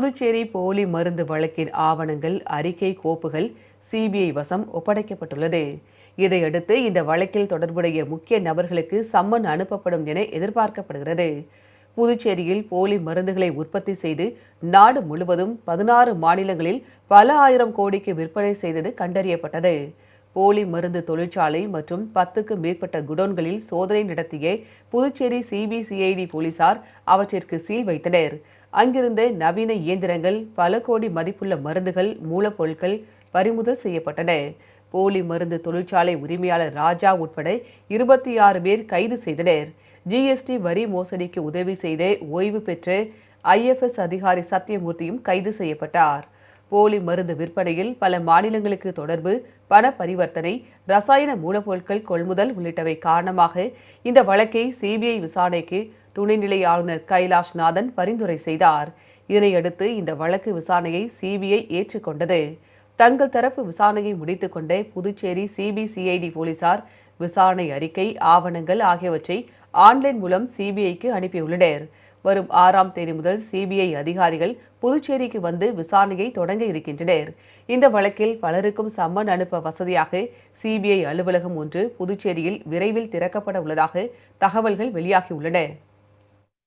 புதுச்சேரி போலி மருந்து வழக்கின் ஆவணங்கள் அறிக்கை கோப்புகள் சிபிஐ வசம் ஒப்படைக்கப்பட்டுள்ளது. இதையடுத்து இந்த வழக்கில் தொடர்புடைய முக்கிய நபர்களுக்கு சம்மன் அனுப்பப்படும் என எதிர்பார்க்கப்படுகிறது. புதுச்சேரியில் போலி மருந்துகளை உற்பத்தி செய்து நாடு முழுவதும் பதினாறு மாநிலங்களில் பல ஆயிரம் கோடிக்கு விற்பனை செய்தது கண்டறியப்பட்டது. போலி மருந்து தொழிற்சாலை மற்றும் பத்துக்கு மேற்பட்ட குடோன்களில் சோதனை நடத்திய புதுச்சேரி சிபிசிஐடி போலீசார் அவற்றிற்கு சீல் வைத்தனர். அங்கிருந்த நவீன இயந்திரங்கள் பல கோடி மதிப்புள்ள மருந்துகள் மூலப்பொருட்கள் பறிமுதல் செய்யப்பட்டன. போலி மருந்து தொழிற்சாலை உரிமையாளர் ராஜா உட்பட இருபத்தி ஆறு பேர் கைது செய்தனர். ஜிஎஸ்டி வரி மோசடிக்கு உதவி செய்த ஓய்வு பெற்ற ஐஎஃப்எஸ் அதிகாரி சத்தியமூர்த்தியும் கைது செய்யப்பட்டார். போலி மருந்து விற்பனையில் பல மாநிலங்களுக்கு தொடர்பு பண பரிவர்த்தனை ரசாயன மூலப்பொருட்கள் கொள்முதல் உள்ளிட்டவை காரணமாக இந்த வழக்கை சிபிஐ விசாரணைக்கு துணைநிலை ஆளுநர் கைலாஷ் நாதன் பரிந்துரை செய்தார். இதனையடுத்து இந்த வழக்கு விசாரணையை சிபிஐ ஏற்றுக்கொண்டது. தங்கள் தரப்பு விசாரணையை முடித்துக்கொண்ட புதுச்சேரி சிபிசிஐடி போலீசார் விசாரணை அறிக்கை ஆவணங்கள் ஆகியவற்றை ஆன்லைன் மூலம் சிபிஐக்கு அனுப்பியுள்ளனர். வரும் ஆறாம் தேதி முதல் சிபிஐ அதிகாரிகள் புதுச்சேரிக்கு வந்து விசாரணையை தொடங்க இருக்கின்றனர். இந்த வழக்கில் பலருக்கும் சம்மன் அனுப்ப வசதியாக சிபிஐ அலுவலகம் ஒன்று புதுச்சேரியில் விரைவில் திறக்கப்பட உள்ளதாக தகவல்கள் வெளியாகியுள்ளன